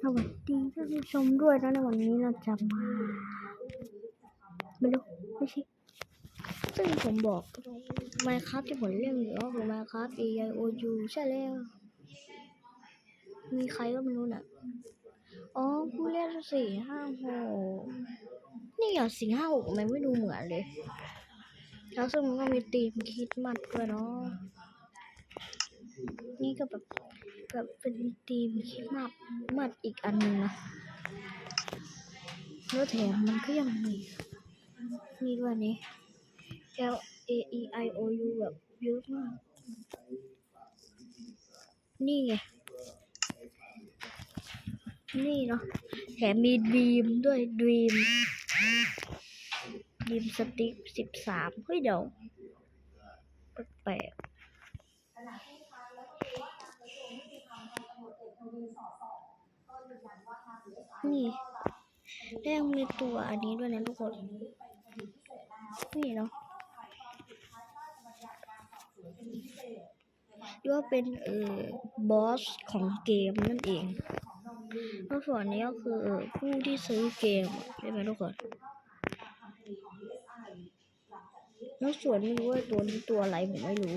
สวัสดีท่านผู้ชมด้วยนะในวันนี้เราจะมาไม่รู้ไม่ใช่ซึ่งผมบอกไมครับที่ผมเล่นอยู่ก็คือไมครับ A I O U ใช่แล้ว มีใครก็ไม่รู้น่ะอ๋อผู้เล่นสี่ห้าหกนี่อย่างสี่ห้าหกมันไม่ดูเหมือนเลย แล้วซึ่งมันก็มีธีมคิดมัดด้วยเนาะนี่ก็แบบ แบบเป็นธีมคริดมัดมัดอีกอันหนึงนะแล้วแถมมันก็ยังมีนี่ด้วยนี่ L A E I O U แบบเยอะมาก นี่ไง นี่เนาะแถมมีดีมด้วยดีมดีมสติ๊กสิบสามเฮ้ยเดี๋ยวแปลกๆ นี่แล้ยังมีตัวอันนี้ด้วยนะทุกคน นี่เนาะเรียกว่าเป็นเอ่อบอสของเกมนั่นเองแล้วส่วนนี้ก็คือผู้ที่ซื้อเกมใช่ไหมทุกคนแล้วส่วนไม่รู้ว่าตัวนี้ตัวอะไรผมไม่รู้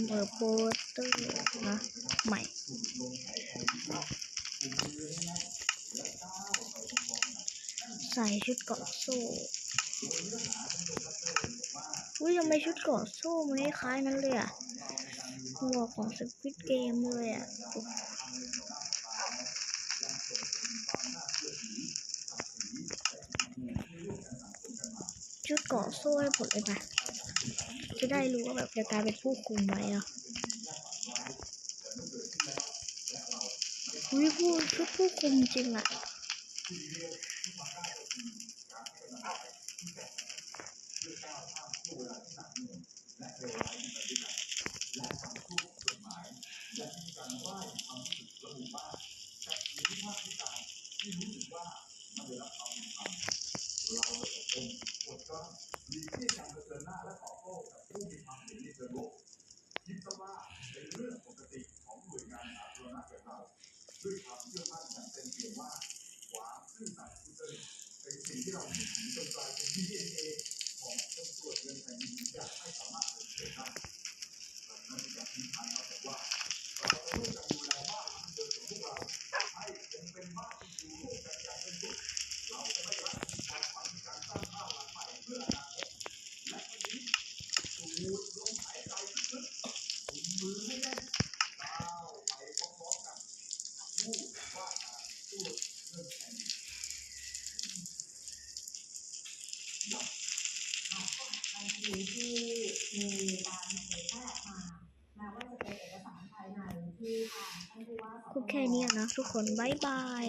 ำเออโปสเตอร์นะใหม่ใส่ชุดเกาะโซ่อุ้ยทำไมชุดเกาะโซ่มันคล้ายนั้นเลยอะหัวของสควิตเกมเลยอะชุดเกาะโซ่ให้ผลเลยปะ จะได้รู้ว่าแบบจะกลายเป็นผู้คุมไหมอะอุ้ยผู้ชุดผู้คุมจริงอะ มันก็ใช่แของต่ที่สมต้ดังนั้การทิ้ย่างนดูแลบ้องขาให้ยังเป็นบ้าต่อร่วมกันองเป็นสุเราจละกกาถ้างภาพหลังเขา ก็แค่นี้นะทุกคน บ๊ายบาย